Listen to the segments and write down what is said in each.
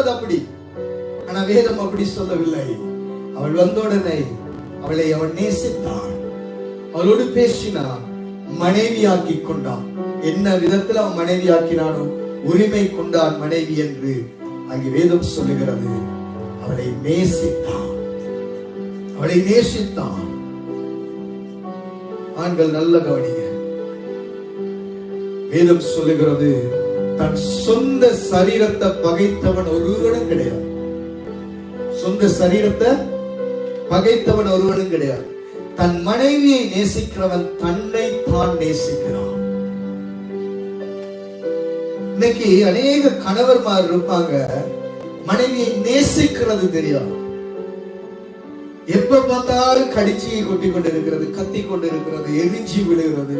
சொன்னது அப்படி. ஆனா வேதம் அப்படி சொல்லவில்லை. அவள் வந்தோடனே அவளை அவன் நேசித்தான். அவளோடு பேசினான். மனைவியாக்கி கொண்டான். என்ன விதத்துல அவன் மனைவியாக்கினானோ உரிமை கொண்டான் மனைவி என்று அங்கே வேதம் சொல்லுகிறது. அவளை நேசித்தான். அவளை நேசித்தான். ஆண்கள் நல்ல கவனிங்க. வேதம் சொல்லுகிறது தன் சொந்த சரீரத்தை பகைத்தவன் ஒருவனும் கிடையாது. சொந்த சரீரத்தை பகைத்தவன் ஒருவனும் கிடையாது. தன் மனைவியை நேசிக்கிறவன் தன்னை தான் நேசிக்கிறான். இன்னைக்கு அநேக கணவர்மார் இருப்பாங்க. மனைவியை நேசிக்கிறது தெரியாது. எப்ப பார்த்தாலும் கடிச்சியை கொட்டி கொண்டு இருக்கிறது கத்தி கொண்டிருக்கிறது எரிஞ்சி விழுகிறது.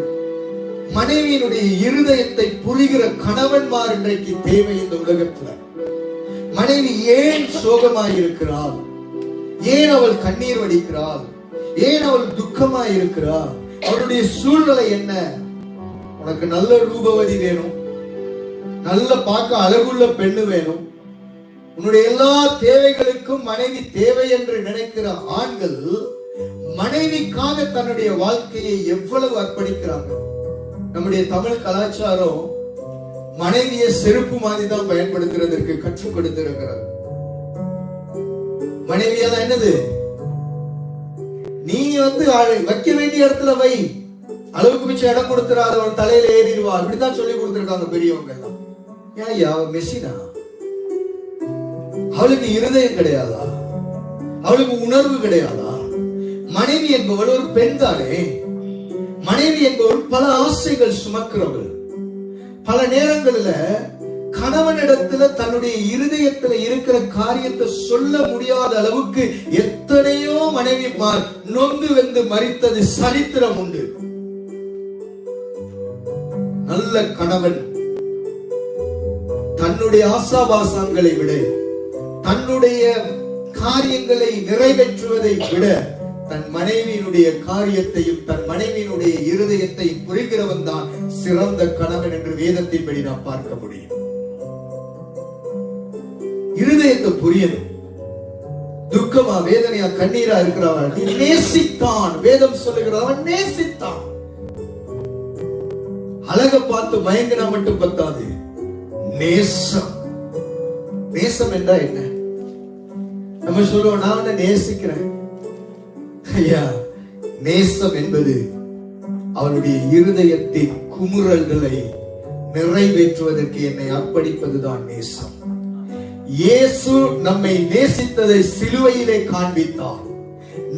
மனைவியினுடைய இருதயத்தை புரிகிற கணவன்மார் இன்றைக்கு தேவை இந்த உலகத்துல. மனைவி ஏன் சோகமாய் இருக்கிறாள் ஏன் அவள் கண்ணீர் வடிக்கிறாள்? ஏன் அவள் துக்கமாய் இருக்கிறாள் அவளுடைய சூழ்நிலை என்ன? உனக்கு நல்ல ரூபவதி வேணும். நல்ல பார்க்க அழகுள்ள பெண்ணு வேணும். உன்னுடைய எல்லா தேவைகளுக்கும் மனைவி தேவை என்று நினைக்கிற ஆண்கள் மனைவிக்காக தன்னுடைய வாழ்க்கையை எவ்வளவு அர்ப்பணிக்கிறாங்க? நம்முடைய தமிழ் கலாச்சாரம் மனைவியை செருப்பு மாதிரி தான் பயன்படுத்துறதற்கு கற்றுக் கொடுத்திருக்கிறது. மனைவியெல்லாம் என்னது? நீ வந்து வைக்க வேண்டிய இடத்துல வை. அளவுக்கு மிச்சம் இடம் கொடுத்துறாரு அவன் தலையில ஏறிடுவா அப்படித்தான் சொல்லி கொடுத்துருக்காங்க பெரியவங்க எல்லாம் ஏன் அவ மெஷினா? அவளுக்கு இருதயம் கிடையாதா? அவளுக்கு உணர்வு கிடையாதா? மனைவி என்பவள் ஒரு பெண் தானே. மனைவி என்பவள் பல ஆசைகள் சுமக்கிறவள் பல நேரங்கள்ல கணவனிடத்துல தன்னுடைய இருதயத்துல இருக்கிற காரியத்தை சொல்ல முடியாத அளவுக்கு எத்தனையோ மனைவிமார் நொந்து வெந்து மறித்தது சரித்திரம் உண்டு. நல்ல கணவன். தன்னுடைய ஆசாபாசங்களை விட தன்னுடைய காரியங்களை நிறைவேற்றுவதை விட தன் மனைவியினுடைய காரியத்தையும் தன் மனைவியினுடைய இருதயத்தையும் புரிகிறவன் தான் சிறந்த கணவன் என்று வேதத்தின்படி நாம் பார்க்க முடியும். இருதயத்தை புரியணும். துக்கமா வேதனையா கண்ணீரா இருக்கிறவன் நீ நேசித்தான் வேதம் சொல்லுகிறவன் நேசித்தான். அழக பார்த்து மயங்கினா மட்டும் பத்தாது. நேசம். நேசம் என்றா என்ன? நம்ம சொல்லுவோம் நான் உன்னை நேசிக்கிறேன். ஐயா நேசம் என்பது அவனுடைய இருதயத்தின் குமுறல்களை நிறைவேற்றுவதற்கு என்னை அர்ப்பணிப்பதுதான் நேசம். இயேசு நம்மை நேசித்ததை சிலுவையிலே காண்பித்தார்.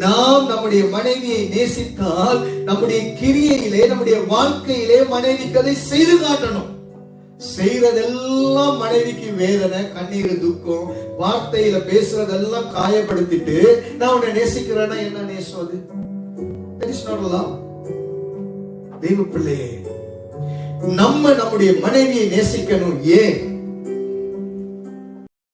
நாம் நம்முடைய மனைவியை நேசித்தால் நம்முடைய கிரியையிலே நம்முடைய வாழ்க்கையிலே மனைவிக்கு அதை செய்து காட்டணும். செய்யறதெல்லாம் மனைவிக்கு வேதனை கண்ணீர் துக்கம் வார்த்தையில பேசுறதெல்லாம் காயப்படுத்திட்டு நான் உன்னை நேசிக்கிறேன்னா என்ன நேசம் அது? தெய்வ பிள்ளையே நம்ம நம்முடைய மனைவியை நேசிக்கணும் ஏன்?